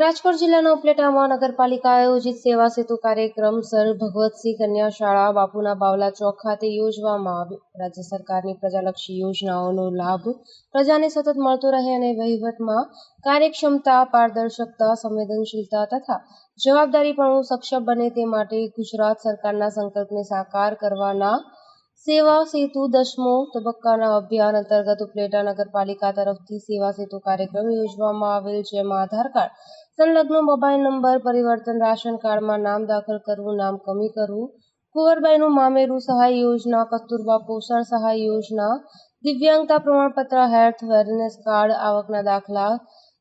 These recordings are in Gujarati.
રાજકોટ જિલ્લાના ઉપલેટા મહાનગરપાલિકા આયોજિત સેવા સેતુ કાર્યક્રમ સર ભગવતસિંહ કન્યા શાળા બાપુના બાવલા ચોક ખાતે યોજવામાં આવ્યો રાજ્ય સરકારની પ્રજાલક્ષી યોજનાઓનો લાભ પ્રજાને સતત મળતો રહે અને વહીવટમાં કાર્યક્ષમતા, પારદર્શકતા, સંવેદનશીલતા તથા જવાબદારીપણું સક્ષમ બને તે માટે ગુજરાત સરકારના સંકલ્પને સાકાર કરવાના સેવા સેતુ દસમો તબક્કાના અભિયાન અંતર્ગત ઉપલેટા નગરપાલિકા તરફથી સેવા સેતુ કાર્યક્રમ યોજવામાં આવેલ જેમાં આધાર કાર્ડ સંલગ્ન મોબાઈલ નંબર પરિવર્તન રાશન કાર્ડમાં નામ દાખલ કરવું નામ કમી કરવું કુંવરબાઈનું મામેરું સહાય યોજના કસ્તુરબા પોષણ સહાય યોજના દિવ્યાંગતા પ્રમાણપત્ર હેલ્થ વેરનેસ કાર્ડ આવકના દાખલા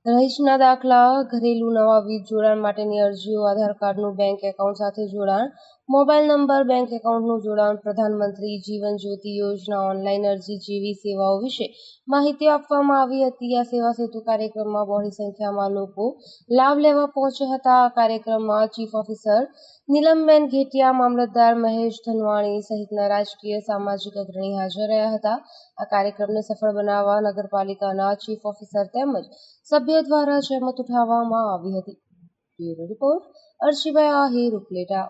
રહીશના દાખલા, ઘરેલું નવા વીજ જોડાણ માટેની અરજીઓ, આધાર કાર્ડનું બેંક એકાઉન્ટ સાથે જોડાણ, મોબાઈલ નંબર, બેંક એકાઉન્ટનું જોડાણ, પ્રધાનમંત્રી જીવન જ્યોતિ યોજના, ઓનલાઈન અરજી જેવી સેવાઓ વિશે માહિતી આપવામાં આવી હતી. આ સેવા સેતુ કાર્યક્રમમાં બહોળી સંખ્યામાં લોકો લાભ લેવા પહોંચ્યા હતા. આ કાર્યક્રમમાં ચીફ ઓફિસર નીલમબેન ઘેટિયા, મામલતદાર મહેશ ધનવાણી સહિતના રાજકીય સામાજિક અગ્રણી હાજર રહ્યા હતા. આ કાર્યક્રમને સફળ બનાવવા નગરપાલિકાના ચીફ ઓફિસર તેમજ સભ્યો દ્વારા જહેમત ઉઠાવવામાં આવી હતી. Bureau report Arshibhai Ahir Upleta